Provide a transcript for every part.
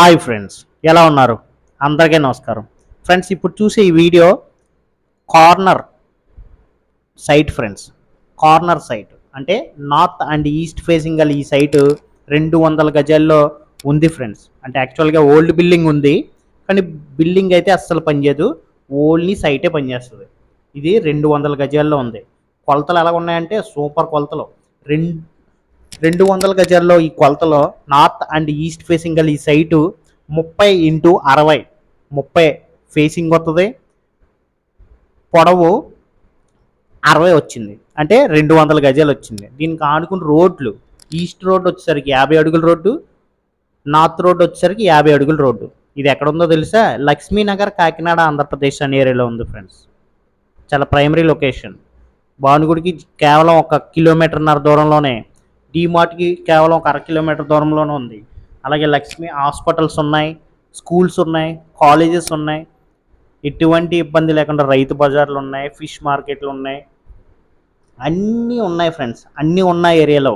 Hi friends ఎలా ఉన్నారు? అందరికీ నమస్కారం. ఫ్రెండ్స్ ఇప్పుడు చూసే ఈ video corner site friends. Corner site అంటే నార్త్ అండ్ ఈస్ట్ ఫేసింగ్ గల ఈ సైట్ రెండు వందల గజాల్లో ఉంది ఫ్రెండ్స్. అంటే యాక్చువల్గా ఓల్డ్ బిల్డింగ్ ఉంది కానీ బిల్డింగ్ అయితే అస్సలు పనిచేయదు. ఓన్లీ సైటే పనిచేస్తుంది. ఇది రెండు వందల గజాల్లో ఉంది. కొలతలు ఎలా ఉన్నాయంటే సూపర్ కొలతలు. రెండు రెండు వందల గజాల్లో ఈ కొలతలో నార్త్ అండ్ ఈస్ట్ ఫేసింగ్ గల ఈ సైటు ముప్పై ఇంటూ అరవై ముప్పై ఫేసింగ్ వస్తుంది పొడవు అరవై వచ్చింది. అంటే రెండు వందల గజాలు వచ్చింది. దీనికి ఆనుకున్న రోడ్లు ఈస్ట్ రోడ్ వచ్చేసరికి యాభై అడుగుల రోడ్డు నార్త్ రోడ్ వచ్చేసరికి యాభై అడుగుల రోడ్డు. ఇది ఎక్కడ ఉందో తెలుసా? లక్ష్మీనగర్ కాకినాడ ఆంధ్రప్రదేశ్ అనే ఏరియాలో ఉంది ఫ్రెండ్స్. చాలా ప్రైమరీ లొకేషన్. భానుగుడికి కేవలం ఒక కిలోమీటర్న్నర దూరంలోనే డీమార్ట్కి కేవలం ఒక అర కిలోమీటర్ దూరంలోనే ఉంది. అలాగే లక్ష్మి హాస్పిటల్స్ ఉన్నాయి స్కూల్స్ ఉన్నాయి కాలేజెస్ ఉన్నాయి. ఎటువంటి ఇబ్బంది లేకుండా రైతు బజార్లు ఉన్నాయి ఫిష్ మార్కెట్లు ఉన్నాయి. అన్నీ ఉన్నాయి ఫ్రెండ్స్. అన్నీ ఉన్నాయి ఏరియాలో.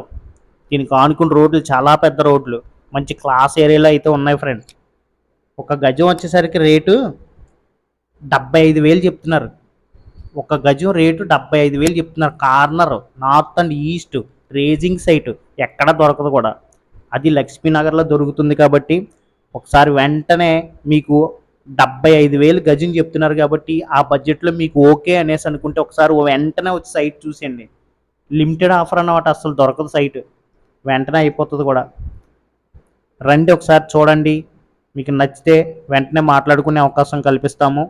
దీనికి ఆనుకున్న రోడ్లు చాలా పెద్ద రోడ్లు. మంచి క్లాస్ ఏరియాలో అయితే ఉన్నాయి ఫ్రెండ్స్. ఒక గజం వచ్చేసరికి రేటు డెబ్బై ఐదు వేలు చెప్తున్నారు. ఒక గజం రేటు డెబ్బై ఐదు వేలు చెప్తున్నారు. Corner north and east. Raising site ఎక్కడ దొరకదు కూడా. అది లక్ష్మీనగర్లో దొరుకుతుంది కాబట్టి ఒకసారి వెంటనే మీకు డెబ్బై ఐదు వేలు గజం చెప్తున్నారు కాబట్టి ఆ బడ్జెట్లో మీకు ఓకే అనేసి అనుకుంటే ఒకసారి వెంటనే వచ్చి సైట్ చూసేయండి. లిమిటెడ్ ఆఫర్ అన్నమాట అసలు దొరకదు సైట్. వెంటనే అయిపోతుంది కూడా. రండి ఒకసారి చూడండి. మీకు నచ్చితే వెంటనే మాట్లాడుకునే అవకాశం కల్పిస్తాము.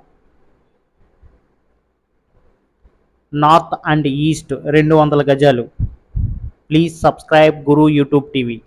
నార్త్ అండ్ ఈస్ట్ రెండు వందల గజాలు. Please subscribe Guru YouTube TV.